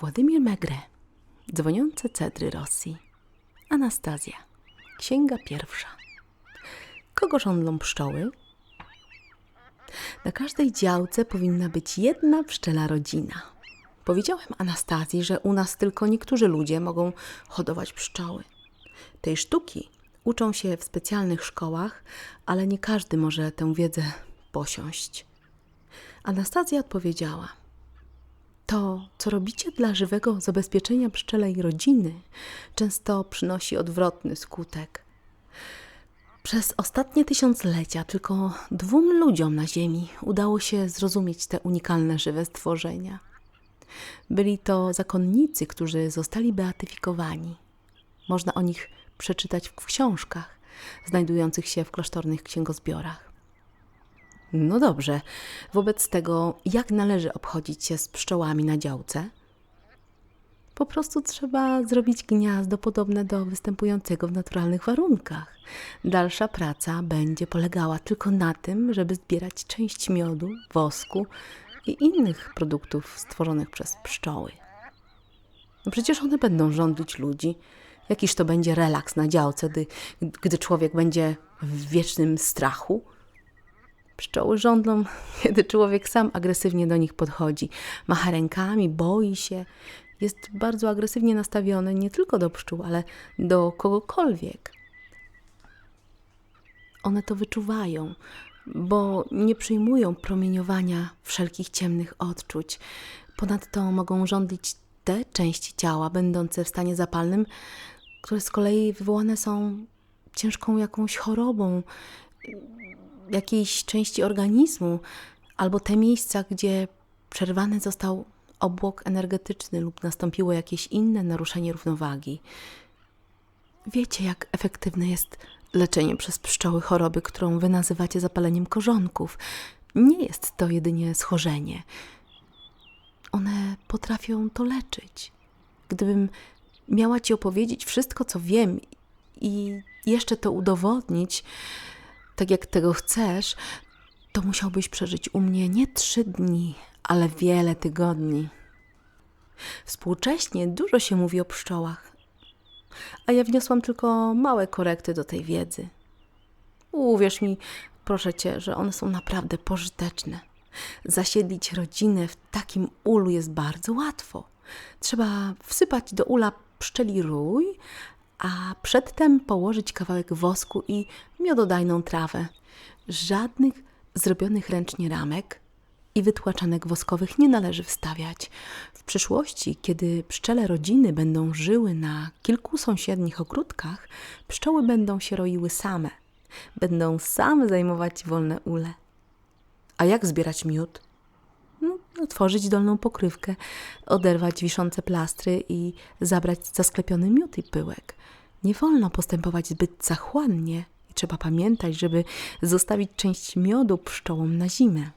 Władimir Megre, dzwoniące cedry Rosji. Anastazja, księga pierwsza. Kogo żądlą pszczoły? Na każdej działce powinna być jedna pszczela rodzina. Powiedziałem Anastazji, że u nas tylko niektórzy ludzie mogą hodować pszczoły. Tej sztuki uczą się w specjalnych szkołach, ale nie każdy może tę wiedzę posiąść. Anastazja odpowiedziała: To, co robicie dla żywego zabezpieczenia pszczelej rodziny, często przynosi odwrotny skutek. Przez ostatnie tysiąclecia tylko dwóm ludziom na Ziemi udało się zrozumieć te unikalne żywe stworzenia. Byli to zakonnicy, którzy zostali beatyfikowani. Można o nich przeczytać w książkach znajdujących się w klasztornych księgozbiorach. No dobrze, wobec tego, jak należy obchodzić się z pszczołami na działce? Po prostu trzeba zrobić gniazdo podobne do występującego w naturalnych warunkach. Dalsza praca będzie polegała tylko na tym, żeby zbierać część miodu, wosku i innych produktów stworzonych przez pszczoły. No przecież one będą żądlić ludzi. Jakiż to będzie relaks na działce, gdy, gdy człowiek będzie w wiecznym strachu? Pszczoły żądlą, kiedy człowiek sam agresywnie do nich podchodzi, macha rękami, boi się, jest bardzo agresywnie nastawiony nie tylko do pszczół, ale do kogokolwiek. One to wyczuwają, bo nie przyjmują promieniowania wszelkich ciemnych odczuć. Ponadto mogą żądlić te części ciała będące w stanie zapalnym, które z kolei wywołane są ciężką jakąś chorobą, jakiejś części organizmu, albo te miejsca, gdzie przerwany został obłok energetyczny lub nastąpiło jakieś inne naruszenie równowagi. Wiecie, jak efektywne jest leczenie przez pszczoły choroby, którą wy nazywacie zapaleniem korzonków. Nie jest to jedynie schorzenie. One potrafią to leczyć. Gdybym miała ci opowiedzieć wszystko, co wiem i jeszcze to udowodnić, tak jak tego chcesz, to musiałbyś przeżyć u mnie nie trzy dni, ale wiele tygodni. Współcześnie dużo się mówi o pszczołach, a ja wniosłam tylko małe korekty do tej wiedzy. Uwierz mi, proszę cię, że one są naprawdę pożyteczne. Zasiedlić rodzinę w takim ulu jest bardzo łatwo. Trzeba wsypać do ula pszczeli rój, a przedtem położyć kawałek wosku i miododajną trawę. Żadnych zrobionych ręcznie ramek i wytłaczanek woskowych nie należy wstawiać. W przyszłości, kiedy pszczele rodziny będą żyły na kilku sąsiednich ogródkach, pszczoły będą się roiły same. Będą same zajmować wolne ule. A jak zbierać miód? Otworzyć dolną pokrywkę, oderwać wiszące plastry i zabrać zasklepiony miód i pyłek. Nie wolno postępować zbyt zachłannie i trzeba pamiętać, żeby zostawić część miodu pszczołom na zimę.